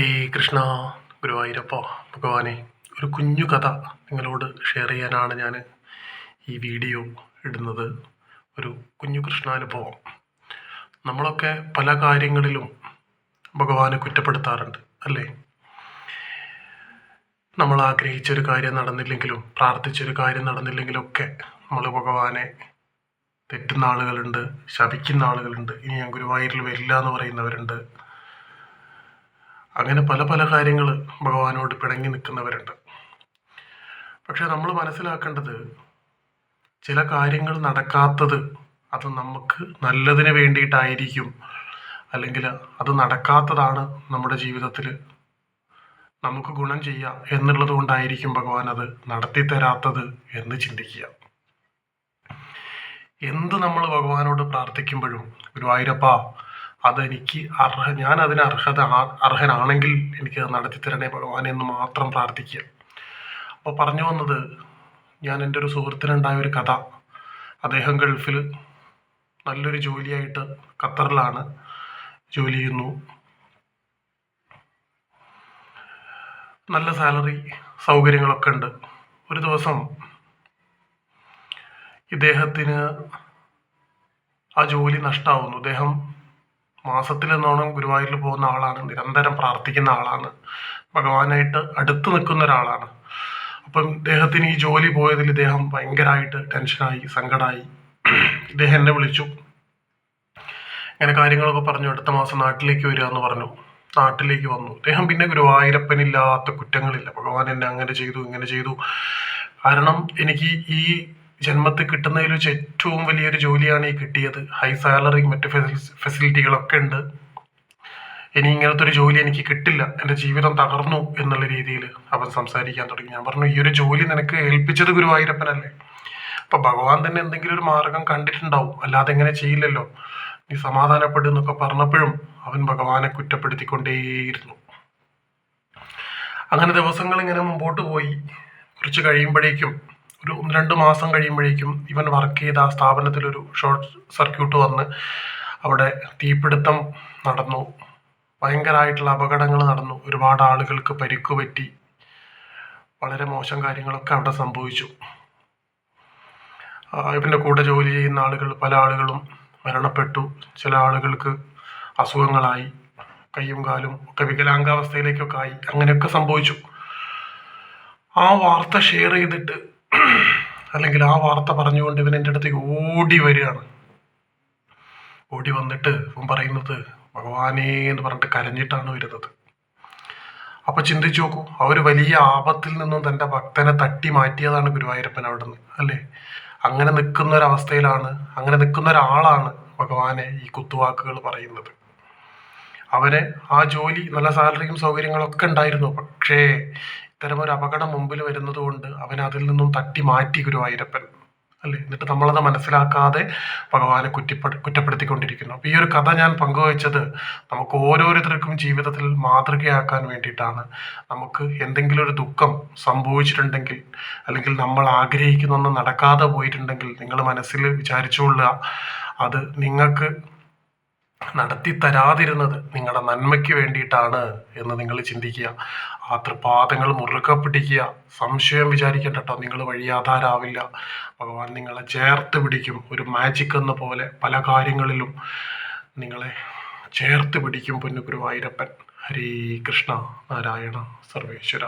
ഈ കൃഷ്ണ ഗുരുവായൂരപ്പ ഭഗവാനെ ഒരു കുഞ്ഞു കഥ നിങ്ങളോട് ഷെയർ ചെയ്യാനാണ് ഞാൻ ഈ വീഡിയോ ഇടുന്നത്. ഒരു കുഞ്ഞു കൃഷ്ണാനുഭവം. നമ്മളൊക്കെ പല കാര്യങ്ങളിലും ഭഗവാനെ കുറ്റപ്പെടുത്താറുണ്ട് അല്ലേ? നമ്മൾ ആഗ്രഹിച്ചൊരു കാര്യം നടന്നില്ലെങ്കിലും പ്രാർത്ഥിച്ചൊരു കാര്യം നടന്നില്ലെങ്കിലും ഒക്കെ നമ്മൾ ഭഗവാനെ തെറ്റുന്ന ആളുകളുണ്ട് ശപിക്കുന്ന ആളുകളുണ്ട്. ഇനി ഞാൻ ഗുരുവായൂരിൽ വരില്ല എന്ന് പറയുന്നവരുണ്ട്. അങ്ങനെ പല പല കാര്യങ്ങൾ ഭഗവാനോട് പിണങ്ങി നിൽക്കുന്നവരുണ്ട്. പക്ഷെ നമ്മൾ മനസ്സിലാക്കേണ്ടത് ചില കാര്യങ്ങൾ നടക്കാത്തത് അത് നമുക്ക് നല്ലതിന് വേണ്ടിയിട്ടായിരിക്കും. അല്ലെങ്കിൽ അത് നടക്കാത്തതാണ് നമ്മുടെ ജീവിതത്തിൽ നമുക്ക് ഗുണം ചെയ്യുക എന്നുള്ളത് കൊണ്ടായിരിക്കും ഭഗവാൻ അത് നടത്തി തരാത്തത് എന്ന് ചിന്തിക്കുക. എന്ത് നമ്മൾ ഭഗവാനോട് പ്രാർത്ഥിക്കുമ്പോഴും ഗുരുവായൂരപ്പ അതെനിക്ക് അർഹ ഞാൻ അതിന് അർഹത അർഹനാണെങ്കിൽ എനിക്ക് നടത്തി തരണേ ഭഗവാനെ എന്ന് മാത്രം പ്രാർത്ഥിക്കുക. അപ്പോൾ പറഞ്ഞു വന്നത് ഞാൻ എന്റെ ഒരു സുഹൃത്തിനുണ്ടായ ഒരു കഥ. അദ്ദേഹം ഗൾഫിൽ നല്ലൊരു ജോലിയായിട്ട് ഖത്തറിലാണ് ജോലി ചെയ്യുന്നു. നല്ല സാലറി സൗകര്യങ്ങളൊക്കെ ഉണ്ട്. ഒരു ദിവസം ഇദ്ദേഹത്തിന് ആ ജോലി നഷ്ടമാവുന്നു അദ്ദേഹം മാസത്തിലെന്നോണം ഗുരുവായൂരിൽ പോകുന്ന ആളാണ് നിരന്തരം പ്രാർത്ഥിക്കുന്ന ആളാണ് ഭഗവാനായിട്ട് അടുത്ത് നിൽക്കുന്ന ഒരാളാണ്. അപ്പം ഇദ്ദേഹത്തിന് ഈ ജോലി പോയതിൽ ഇദ്ദേഹം ഭയങ്കരമായിട്ട് ടെൻഷനായി സങ്കടമായി ഇദ്ദേഹം എന്നെ വിളിച്ചു. ഇങ്ങനെ കാര്യങ്ങളൊക്കെ പറഞ്ഞു അടുത്ത മാസം നാട്ടിലേക്ക് വരിക എന്ന് പറഞ്ഞു. നാട്ടിലേക്ക് വന്നു. അദ്ദേഹം പിന്നെ ഗുരുവായൂരപ്പനില്ലാത്ത കുറ്റങ്ങളില്ല. ഭഗവാൻ എന്നെ അങ്ങനെ ചെയ്തു ഇങ്ങനെ ചെയ്തു. കാരണം എനിക്ക് ഈ ജന്മത്തിൽ കിട്ടുന്നതിൽ വെച്ച് ഏറ്റവും വലിയൊരു ജോലിയാണ് ഈ കിട്ടിയത്. ഹൈ സാലറി മറ്റ് ഫെസിലിറ്റികളൊക്കെ ഉണ്ട്. ഇനി ഇങ്ങനത്തെ ഒരു ജോലി എനിക്ക് കിട്ടില്ല. എന്റെ ജീവിതം തകർന്നു എന്നുള്ള രീതിയിൽ അവൻ സംസാരിക്കാൻ തുടങ്ങി. ഞാൻ പറഞ്ഞു ഈ ഒരു ജോലി നിനക്ക് ഏൽപ്പിച്ചത് ഗുരുവായൂരപ്പനല്ലേ? അപ്പൊ ഭഗവാൻ തന്നെ എന്തെങ്കിലും ഒരു മാർഗം കണ്ടിട്ടുണ്ടാവും. അല്ലാതെ എങ്ങനെ ചെയ്യില്ലല്ലോ? നീ സമാധാനപ്പെടും എന്നൊക്കെ പറഞ്ഞപ്പോഴും അവൻ ഭഗവാനെ കുറ്റപ്പെടുത്തിക്കൊണ്ടേയിരുന്നു. അങ്ങനെ ദിവസങ്ങൾ ഇങ്ങനെ മുമ്പോട്ട് പോയി. കുറച്ച് കഴിയുമ്പോഴേക്കും ഒരു ഒന്ന് രണ്ട് മാസം കഴിയുമ്പോഴേക്കും ഇവൻ വർക്ക് ചെയ്ത ആ സ്ഥാപനത്തിലൊരു ഷോർട്ട് സർക്യൂട്ട് വന്ന് അവിടെ തീപിടുത്തം നടന്നു. ഭയങ്കരമായിട്ടുള്ള അപകടങ്ങൾ നടന്നു. ഒരുപാട് ആളുകൾക്ക് പരിക്ക് പറ്റി. വളരെ മോശം കാര്യങ്ങളൊക്കെ അവിടെ സംഭവിച്ചു. ഇവന്റെ കൂടെ ജോലി ചെയ്യുന്ന ആളുകൾ പല ആളുകളും മരണപ്പെട്ടു. ചില ആളുകൾക്ക് അസുഖങ്ങളായി. കൈയും കാലും ഒക്കെ വികലാംഗാവസ്ഥയിലേക്കൊക്കെ ആയി. അങ്ങനെയൊക്കെ സംഭവിച്ചു. ആ വാർത്ത ഷെയർ ചെയ്തിട്ട് അല്ലെങ്കിൽ ആ വാർത്ത പറഞ്ഞുകൊണ്ട് ഇവൻ എന്റെ അടുത്തേക്ക് ഓടി വരികയാണ്. ഓടി വന്നിട്ട് ഇവൻ പറയുന്നത് ഭഗവാനേ എന്ന് പറഞ്ഞിട്ട് കരഞ്ഞിട്ടാണ് വരുന്നത്. അപ്പോൾ ചിന്തിച്ചു നോക്കൂ ഒരു വലിയ ആപത്തിൽ നിന്നും തന്റെ ഭക്തനെ തട്ടി മാറ്റിയതാണ് ഗുരുവായൂരപ്പൻ അവിടെ നിന്ന് അല്ലേ? അങ്ങനെ നിൽക്കുന്ന ഒരവസ്ഥയിലാണ് അങ്ങനെ നിൽക്കുന്ന ഒരാളാണ് ഭഗവാനെ ഈ കുത്തുവാക്കുകൾ പറയുന്നത്. അവന് ആ ജോലി നല്ല സാലറിയും സൗകര്യങ്ങളൊക്കെ ഉണ്ടായിരുന്നു പക്ഷേ ഇത്തരമൊരു അപകടം മുമ്പിൽ വരുന്നതുകൊണ്ട് അവൻ അതിൽ നിന്നും തട്ടി മാറ്റി ഗുരുവായൂരപ്പൻ അല്ലേ? എന്നിട്ട് നമ്മളത് മനസ്സിലാക്കാതെ ഭഗവാനെ കുറ്റിപ്പെ കുറ്റപ്പെടുത്തിക്കൊണ്ടിരിക്കുന്നു. അപ്പോൾ ഈ ഒരു കഥ ഞാൻ പങ്കുവച്ചത് നമുക്ക് ഓരോരുത്തർക്കും ജീവിതത്തിൽ മാതൃകയാക്കാൻ വേണ്ടിയിട്ടാണ്. നമുക്ക് എന്തെങ്കിലും ഒരു ദുഃഖം സംഭവിച്ചിട്ടുണ്ടെങ്കിൽ അല്ലെങ്കിൽ നമ്മൾ ആഗ്രഹിക്കുന്നൊന്നും നടക്കാതെ പോയിട്ടുണ്ടെങ്കിൽ നിങ്ങൾ മനസ്സിൽ വിചാരിച്ചുകൊള്ളുക അത് നിങ്ങൾക്ക് നടത്തി തരാതിരുന്നത് നിങ്ങളുടെ നന്മയ്ക്ക് വേണ്ടിയിട്ടാണ് എന്ന് നിങ്ങൾ ചിന്തിക്കുക. ആ തൃപാദങ്ങൾ മുറുകെ പിടിക്കുക. സംശയം വിചാരിക്കണ്ട കേട്ടോ നിങ്ങൾ വഴിയാധാരാവില്ല ഭഗവാൻ നിങ്ങളെ ചേർത്ത് പിടിക്കും. ഒരു മാജിക് എന്ന പോലെ പല കാര്യങ്ങളിലും നിങ്ങളെ ചേർത്ത് പിടിക്കും പൊന്നു ഗുരുവായൂരപ്പൻ. ഹരേ കൃഷ്ണ നാരായണ സർവേശ്വര.